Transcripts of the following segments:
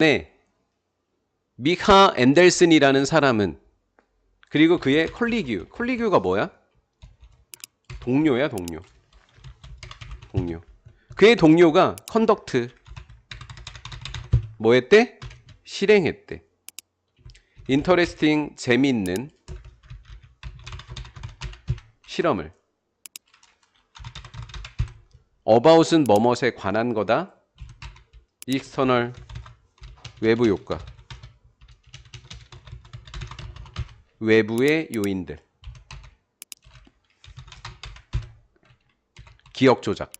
네. 미카 앤델슨이라는 사람은 그리고 그의 콜리규. 콜리규가 뭐야? 동료야, 동료. 동료. 그의 동료가 컨덕트 뭐 했대? 실행했대. 인터레스팅 재미있는 실험을 about은 뭐뭇에 관한 거다. external 외부 효과 외부의 요인들 기억 조작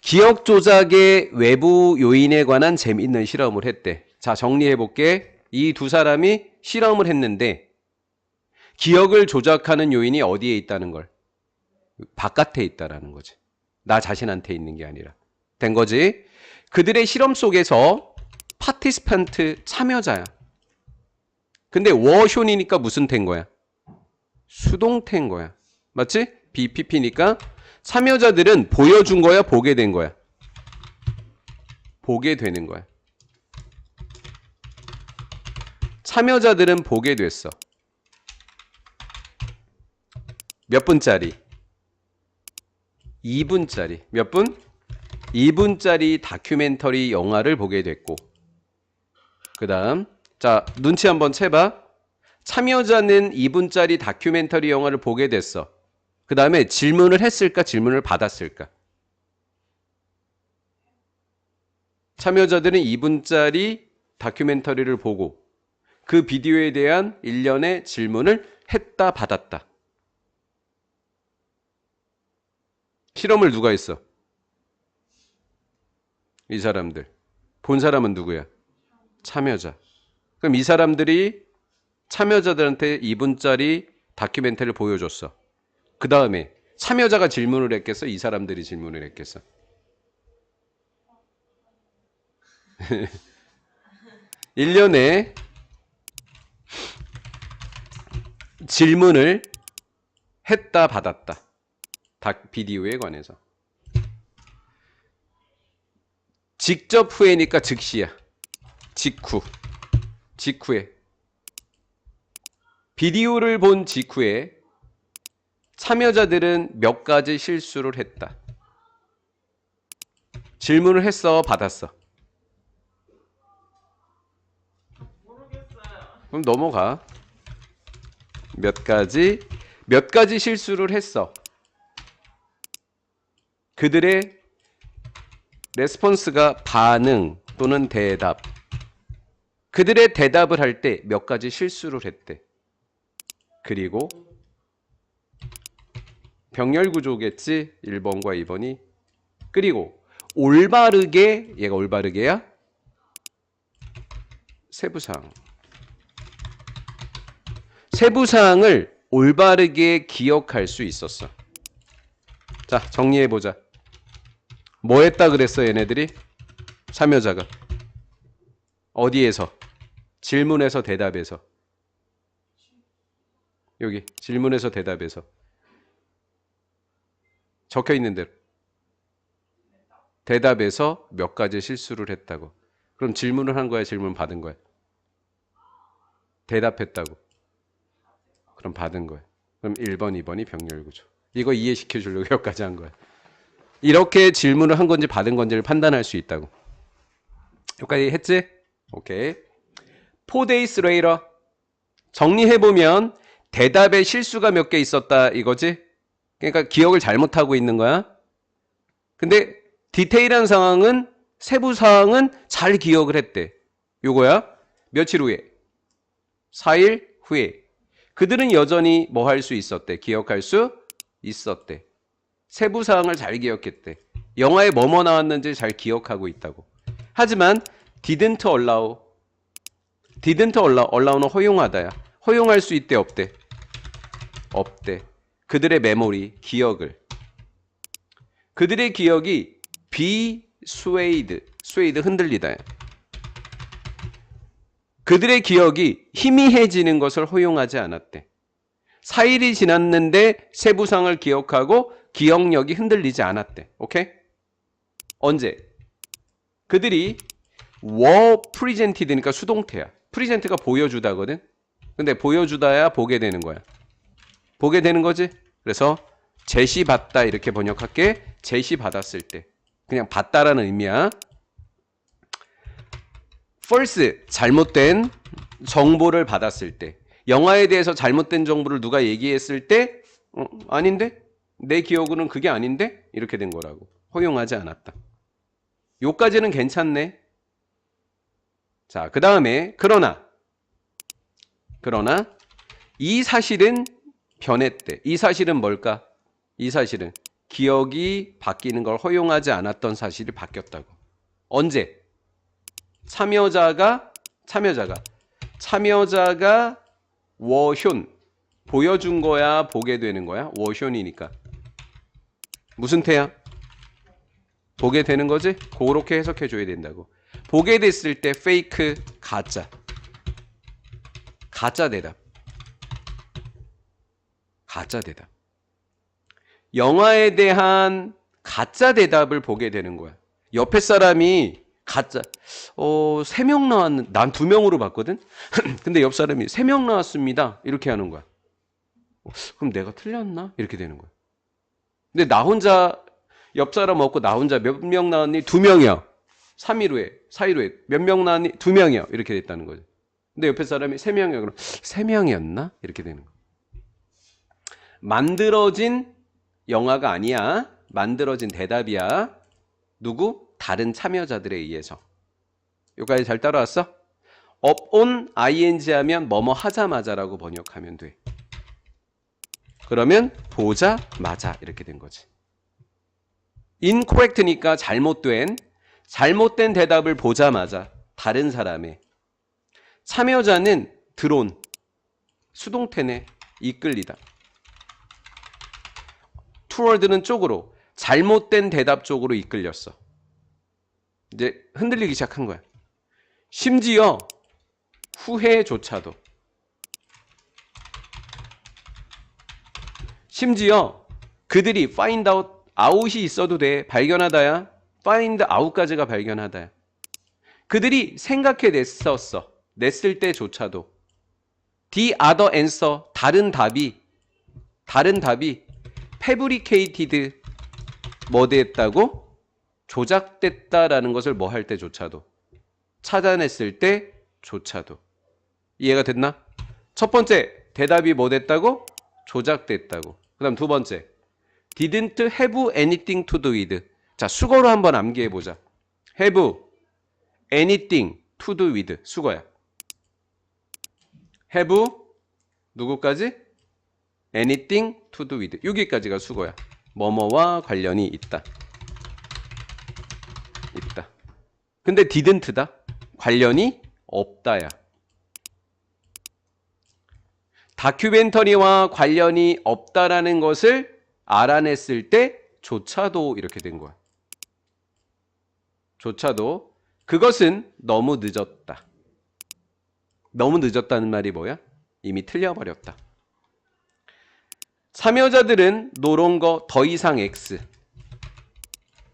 기억 조작의 외부 요인에 관한 재미있는 실험을 했대. 자, 정리해 볼게. 이 두 사람이 실험을 했는데 기억을 조작하는 요인이 어디에 있다는 걸 바깥에 있다라는 거지. 나 자신한테 있는 게 아니라. 된 거지. 그들의 실험 속에서 파티스판트 참여자야. 근데 워쇼니니까 무슨 태인 거야? 수동태인 거야. 맞지? BPP니까 참여자들은 보여준 거야, 보게 된 거야? 보게 되는 거야. 참여자들은 보게 됐어. 몇 분짜리? 2분짜리. 몇 분? 2분짜리 다큐멘터리 영화를 보게 됐고. 그 다음. 자, 눈치 한번 채봐. 참여자는 2분짜리 다큐멘터리 영화를 보게 됐어. 그 다음에 질문을 했을까, 질문을 받았을까? 참여자들은 2분짜리 다큐멘터리를 보고 그 비디오에 대한 일련의 질문을 했다, 받았다. 실험을 누가 했어? 이 사람들. 본 사람은 누구야? 참여자. 그럼 이 사람들이 참여자들한테 2분짜리 다큐멘터리를 보여줬어. 그 다음에 참여자가 질문을 했겠어? 이 사람들이 질문을 했겠어? 일년에 질문을 했다 받았다. 닭 비디오에 관해서. 직접 후에니까 즉시야. 직후. 직후에. 비디오를 본 직후에 참여자들은 몇 가지 실수를 했다. 질문을 했어, 받았어. 그럼 넘어가. 몇 가지, 몇 가지 실수를 했어. 그들의 레스폰스가 반응 또는 대답. 그들의 대답을 할 때 몇 가지 실수를 했대. 그리고 병렬 구조겠지? 1번과 2번이. 그리고 올바르게 얘가 올바르게야? 세부사항. 세부사항을 올바르게 기억할 수 있었어. 자, 정리해 보자. 뭐 했다 그랬어, 얘네들이? 참여자가. 어디에서? 질문에서 대답에서. 여기 질문에서 대답에서. 적혀 있는 대로. 대답에서 몇 가지 실수를 했다고. 그럼 질문을 한 거야, 질문 받은 거야? 대답했다고. 그럼 받은 거야. 그럼 1번, 2번이 병렬 구조. 이거 이해시켜 주려고 여기까지 한 거야. 이렇게 질문을 한 건지 받은 건지를 판단할 수 있다고. 여기까지 했지? 오케이. 4 days. 정리해보면 대답에 실수가 몇 개 있었다 이거지? 그러니까 기억을 잘못하고 있는 거야. 근데 디테일한 상황은 세부 사항은 잘 기억을 했대. 요거야. 며칠 후에? 4일 후에. 그들은 여전히 뭐 할 수 있었대? 기억할 수 있었대. 세부 사항을 잘 기억했대. 영화에 뭐뭐 나왔는지 잘 기억하고 있다고. 하지만 didn't allow didn't allow allow는 허용하다야. 허용할 수 있대 없대? 없대. 그들의 메모리, 기억을. 그들의 기억이 be swayed, swayed 흔들리다야. 그들의 기억이 희미해지는 것을 허용하지 않았대. 4일이 지났는데 세부상을 기억하고 기억력이 흔들리지 않았대. 오케이? 언제? 그들이 were presented니까 수동태야. present가 보여주다거든. 근데 보여주다야 보게 되는 거야. 보게 되는 거지? 그래서 제시 받다 이렇게 번역할게. 제시 받았을 때. 그냥 받다라는 의미야. false 잘못된 정보를 받았을 때. 영화에 대해서 잘못된 정보를 누가 얘기했을 때 어, 아닌데? 내 기억으로는 그게 아닌데? 이렇게 된 거라고. 허용하지 않았다. 요까지는 괜찮네. 자, 그 다음에 그러나 그러나 이 사실은 변했대. 이 사실은 뭘까? 이 사실은 기억이 바뀌는 걸 허용하지 않았던 사실이 바뀌었다고. 언제? 참여자가 참여자가 참여자가 워효 보여준 거야, 보게 되는 거야? 워효이니까. 무슨 태야? 보게 되는 거지? 그렇게 해석해 줘야 된다고. 보게 됐을 때 페이크 가짜. 가짜 대답. 가짜 대답. 영화에 대한 가짜 대답을 보게 되는 거야. 옆에 사람이 가짜 어, 세 명 나왔는 난 두 명으로 봤거든. 근데 옆 사람이 세 명 나왔습니다. 이렇게 하는 거야. 어, 그럼 내가 틀렸나? 이렇게 되는 거야. 근데 나 혼자 옆 사람 없고 나 혼자 몇 명 나왔니? 두 명이야. 3일 후에, 4일 후에 몇 명 나왔니? 두 명이야. 이렇게 됐다는 거죠. 근데 옆에 사람이 세 명이야. 그럼 세 명이었나? 이렇게 되는 거야. 만들어진 영화가 아니야. 만들어진 대답이야. 누구? 다른 참여자들에 의해서. 여기까지 잘 따라왔어? on ing 하면 뭐뭐 하자마자라고 번역하면 돼. 그러면 보자마자 이렇게 된 거지. incorrect니까 잘못된 잘못된 대답을 보자마자 다른 사람의 참여자는 드론 수동태네 이끌리다. 투월드는 쪽으로 잘못된 대답 쪽으로 이끌렸어. 이제 흔들리기 시작한 거야. 심지어 후회조차도 심지어 그들이 find out 아웃이 있어도 돼 발견하다야 find out까지가 발견하다야 그들이 생각해 냈었어 냈을 때조차도 the other answer 다른 답이 다른 답이 fabricated 뭐 됐다고 조작됐다라는 것을 뭐 할 때조차도 찾아냈을 때조차도 이해가 됐나? 첫 번째 대답이 뭐 됐다고? 조작됐다고. 그 다음 두 번째 didn't have anything to do with. 자 수거로 한번 암기해 보자. have anything to do with 수거야. have 누구까지? anything to do with 여기까지가 수거야. 뭐뭐와 관련이 있다. 있다. 근데 didn't다. 관련이 없다야. 다큐멘터리와 관련이 없다라는 것을 알아냈을 때조차도 이렇게 된 거야. 조차도 그것은 너무 늦었다. 너무 늦었다는 말이 뭐야? 이미 틀려버렸다. 참여자들은 노론 거더 이상 X.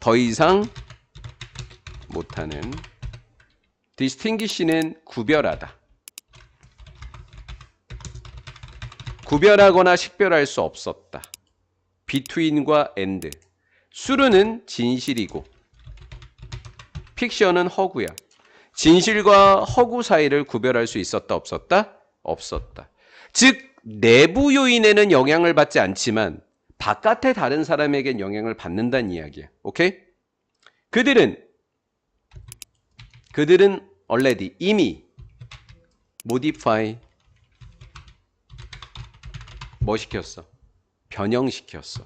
더 이상 못하는 distinguish는 구별하다. 구별하거나 식별할 수 없었다. between과 and. 수르는 진실이고 픽션은 허구야. 진실과 허구 사이를 구별할 수 있었다 없었다? 없었다. 즉 내부 요인에는 영향을 받지 않지만 바깥의 다른 사람에겐 영향을 받는다는 이야기야. 오케이? 그들은 그들은 already 이미 modify 뭐 시켰어? 변형시켰어.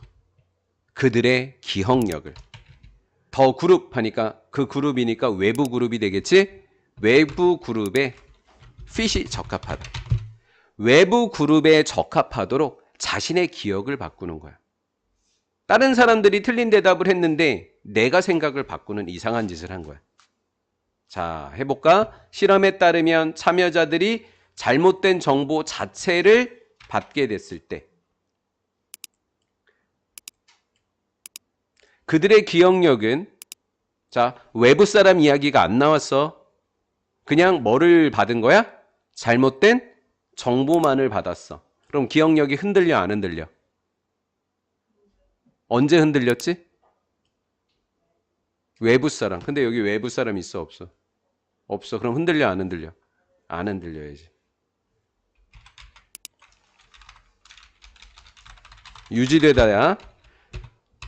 그들의 기억력을. 더 그룹 하니까 그 그룹이니까 외부 그룹이 되겠지? 외부 그룹에 핏이 적합하다. 외부 그룹에 적합하도록 자신의 기억을 바꾸는 거야. 다른 사람들이 틀린 대답을 했는데 내가 생각을 바꾸는 이상한 짓을 한 거야. 자, 해볼까? 실험에 따르면 참여자들이 잘못된 정보 자체를 받게 됐을 때 그들의 기억력은 자 외부 사람 이야기가 안 나왔어 그냥 뭐를 받은 거야? 잘못된 정보만을 받았어. 그럼 기억력이 흔들려 안 흔들려? 언제 흔들렸지? 외부 사람. 근데 여기 외부 사람 있어 없어? 없어. 그럼 흔들려 안 흔들려? 안 흔들려야지. 유지되다야.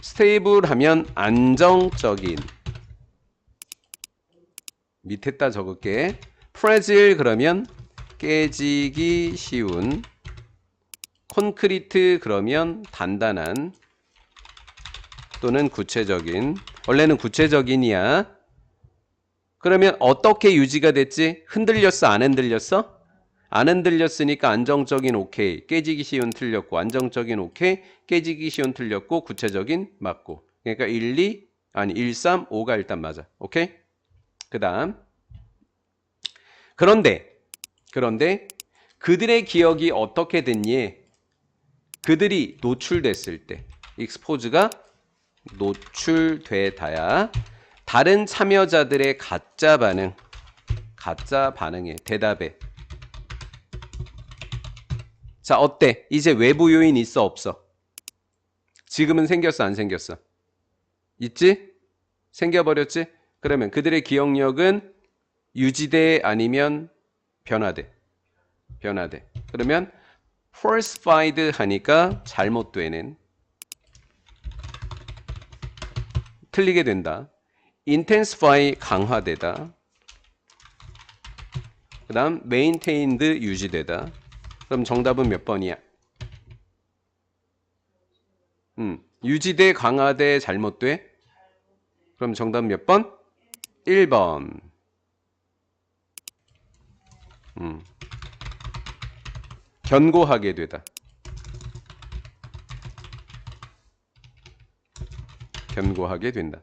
스테이블 하면 안정적인. 밑에다 적을게. 프레질 그러면 깨지기 쉬운. 콘크리트 그러면 단단한 또는 구체적인. 원래는 구체적인이야. 그러면 어떻게 유지가 됐지? 흔들렸어? 안 흔들렸어? 안 흔들렸으니까 안정적인 오케이. 깨지기 쉬운 틀렸고 안정적인 오케이. 깨지기 쉬운 틀렸고 구체적인 맞고. 그러니까 1, 2 아니 1, 3, 5가 일단 맞아. 오케이? 그 다음 그런데 그런데 그들의 기억이 어떻게 됐니? 그들이 노출됐을 때 익스포즈가 노출되다야 다른 참여자들의 가짜 반응 가짜 반응에 대답에 자 어때? 이제 외부 요인 있어 없어? 지금은 생겼어 안 생겼어? 있지? 생겨버렸지? 그러면 그들의 기억력은 유지돼 아니면 변화돼? 변화돼. 그러면 falsified 하니까 잘못되는 틀리게 된다. intensify 강화되다. 그 다음 maintained 유지되다. 그럼 정답은 몇 번이야? 음, 유지돼 강화돼 잘못돼? 그럼 정답 몇 번? 1번. 음. 견고하게 되다. 견고하게 된다.